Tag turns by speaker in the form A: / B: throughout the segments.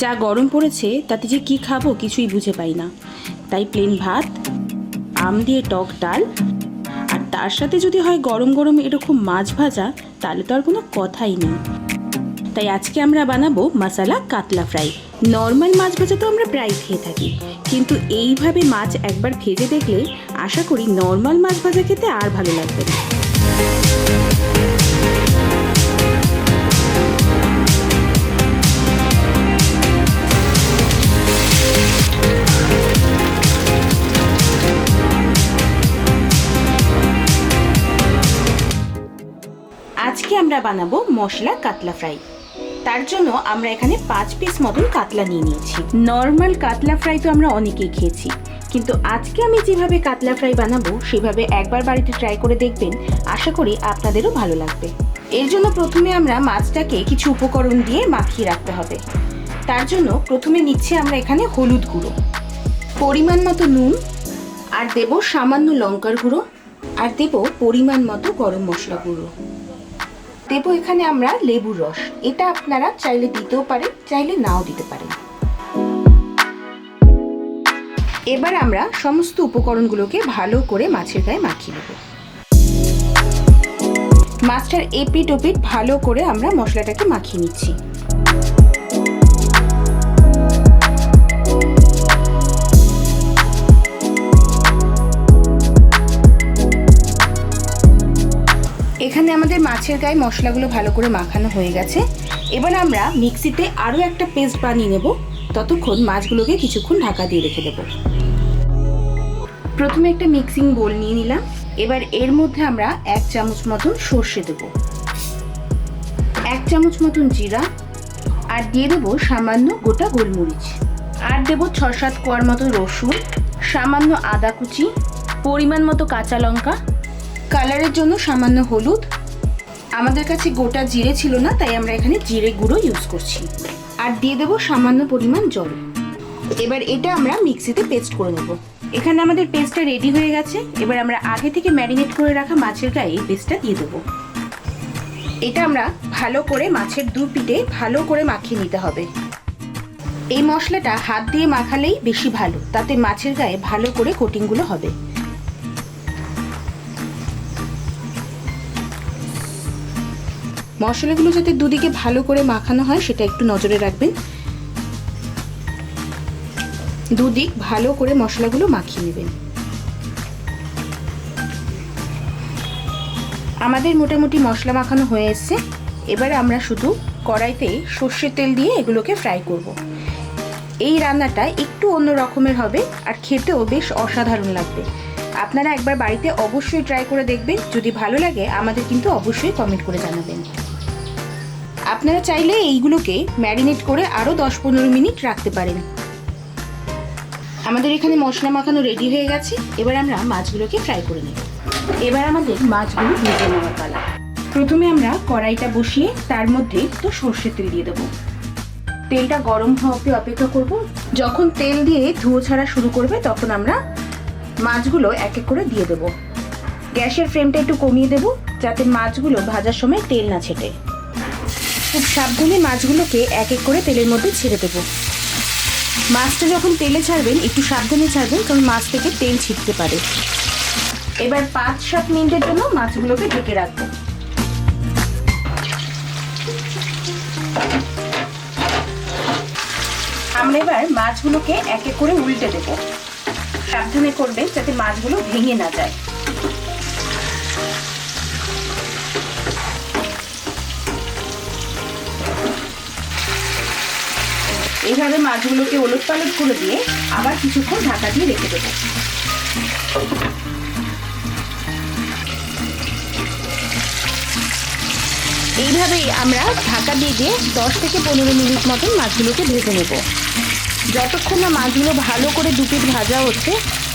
A: যা গরম পড়েছে, তাতে যে কি খাব কিছুই বুঝে পাই না। তাই প্লেন ভাত, আম দিয়ে টক ডাল, আর তার সাথে যদি হয় গরম গরম এরকম মাছ ভাজা, তাহলে তো আর কোনো কথাই নেই। তাই আজকে আমরা বানাবো মশালা কাতলা ফ্রাই। নর্মাল মাছ ভাজা তো আমরা প্রায় খেয়ে থাকি, কিন্তু এইভাবে মাছ একবার ভেজে দেখলে আশা করি নর্মাল মাছ ভাজা খেতে আর ভালো লাগবে না। আজকে আমরা বানাবো মশলা কাতলা ফ্রাই। তার জন্য আমরা এখানে পাঁচ পিস মতন কাতলা নিয়ে নিয়েছি। নর্মাল কাতলা ফ্রাই তো আমরা অনেকেই খেয়েছি। কিন্তু আজকে আমি যেভাবে কাতলা ফ্রাই বানাবো, সেভাবে একবার বাড়িতে ট্রাই করে দেখবেন। আশা করি আপনাদেরও ভালো লাগবে। এর জন্য প্রথমে আমরা মাছটাকে কিছু উপকরণ দিয়ে মাখিয়ে রাখতে হবে। তার জন্য প্রথমে নিচ্ছি আমরা এখানে হলুদ গুঁড়ো। পরিমাণ মতো নুন। আর দেব সামান্য লঙ্কার গুঁড়ো। আর দেব পরিমাণ মতো গরম মশলা গুঁড়ো। দেবো এখানে আমরা লেবুর রস। এটা আপনারা চাইলে দিতেও পারেন, চাইলে নাও দিতে পারেন। এবার আমরা সমস্ত উপকরণগুলোকে ভালো করে মাছের গায়ে মাখিয়ে নেব। মাছটার এপিট ওপিট ভালো করে আমরা মশলাটাকে মাখিয়ে নিচ্ছি। মাছের গায়ে মশলাগুলো ভালো করে মাখানো হয়ে গেছে। এবার আমরা মিক্সিতে আরও একটা পেস্ট বানিয়ে নেব। ততক্ষণ মাছগুলোকে কিছুক্ষণ ঢাকা দিয়ে রেখে দেব। প্রথমে একটা মিক্সিং বোল নিয়ে নিলাম। এবার এর মধ্যে আমরা এক চামচ মতন সর্ষে দেব। এক চামচ মতন জিরা। আর দিয়ে দেবো সামান্য গোটা গোলমরিচ। আর দেবো ছ সাত কোয়ার মতো রসুন। সামান্য আদা কুচি। পরিমাণ মতো কাঁচা লঙ্কা। কালারের জন্য সামান্য হলুদ। আমাদের কাছে গোটা জিরে ছিল না, তাই আমরা এখানে জিরে গুঁড়ো ইউজ করছি। আর দিয়ে দেবো সামান্য পরিমাণ জল। এবার এটা আমরা মিক্সিতে পেস্ট করে নেব। এখানে আমাদের পেস্টটা রেডি হয়ে গেছে। এবার আমরা আগে থেকে ম্যারিনেট করে রাখা মাছের গায়ে এই পেস্টটা দিয়ে দেবো। এটা আমরা ভালো করে মাছের দু পিঠে ভালো করে মাখিয়ে নিতে হবে। এই মশলাটা হাত দিয়ে মাখালেই বেশি ভালো, তাতে মাছের গায়ে ভালো করে কোটিংগুলো হবে। মশলাগুলো যাতে দুদিকে ভালো করে মাখানো হয়, সেটা একটু নজরে রাখবেন। দুদিক ভালো করে মশলাগুলো মাখিয়ে নেবেন। আমাদের মোটামুটি মশলা মাখানো হয়ে এসছে। এবার আমরা শুধু কড়াইতে সর্ষের তেল দিয়ে এগুলোকে ফ্রাই করব। এই রান্নাটা একটু অন্য রকমের হবে আর খেতেও বেশ অসাধারণ লাগবে। আপনারা একবার বাড়িতে অবশ্যই ট্রাই করে দেখবেন। যদি ভালো লাগে, আমাদের কিন্তু অবশ্যই কমেন্ট করে জানাবেন। আপনারা চাইলে এইগুলোকে ম্যারিনেট করে আরও দশ পনেরো মিনিট রাখতে পারেন। আমাদের এখানে মশলা মাখানো রেডি হয়ে গেছে। এবার আমরা মাছগুলোকে ফ্রাই করে নেব। এবার আমাদের মাছগুলো ভেজে নেওয়ার পালা। প্রথমে আমরা কড়াইটা বসিয়ে তার মধ্যে তো সর্ষের তেল দিয়ে দেবো। তেলটা গরম হওয়াকে অপেক্ষা করব। যখন তেল দিয়ে ধুয়ো ছাড়া শুরু করবে, তখন আমরা মাছগুলো এক এক করে দিয়ে দেবো। গ্যাসের ফ্লেমটা একটু কমিয়ে দেবো, যাতে মাছগুলো ভাজার সময় তেল না ছেটে। খুব সাবধানে মাছগুলোকে এক এক করে তেলের মধ্যে ছেড়ে দেবো। মাছটা যখন তেলে ছাড়বেন, একটু সাবধানে ছাড়বেন, কারণ মাছ থেকে তেল ছিটতে পারে। এবার পাঁচ সাত মিনিটের জন্য মাছগুলোকে ঢেকে রাখব। আমরা এবার মাছগুলোকে এক এক করে উল্টে দেব। সাবধানে করবেন যাতে মাছগুলো ভেঙে না যায়। এইভাবে মাছগুলোকে ওলট পালট করে দিয়ে আবার কিছুক্ষণ ঢাকা দিয়ে রেখে দেবো। এইভাবেই আমরা ঢাকা দিয়ে দিয়ে দশ থেকে পনেরো মিনিট মতন মাছগুলোকে ভেজে নেব। যতক্ষণ না মাছগুলো ভালো করে দুপিট ভাজা হচ্ছে,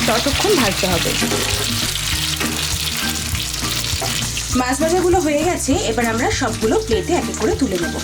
A: ততক্ষণ ভাজতে হবে। মাছ ভাজাগুলো হয়ে গেছে, এবার আমরা সবগুলো প্লেটে এক করে তুলে নেব।